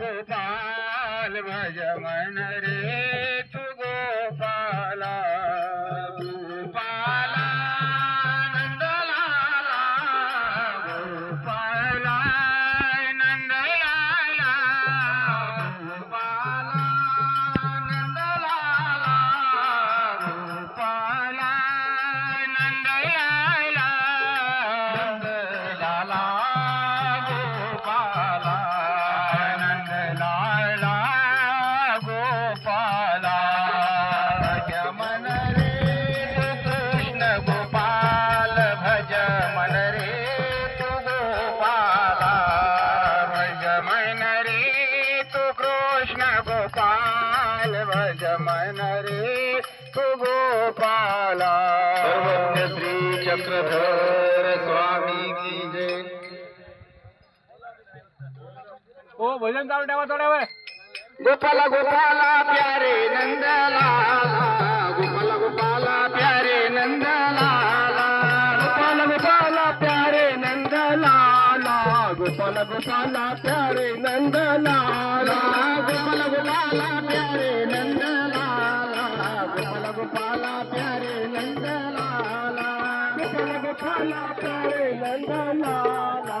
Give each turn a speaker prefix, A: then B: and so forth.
A: गोपाल भज मन रे गोपाल रे तू गोपाला
B: सर्वज्ञ श्री चक्रधर स्वामी की जय।
C: हो भजन चालू ठेवा थोड्या वेळ.
A: गोपाला गोपाला प्यारे नंदलाला. गोपाला गोपाला प्यारे नंदलाला. गोपाला गोपाला प्यारे नंदलाला. गोपाला गोपाला प्यारे नंदलाला. गोपाला गोपाला गोपाला गोपाला प्यारे नंदलाला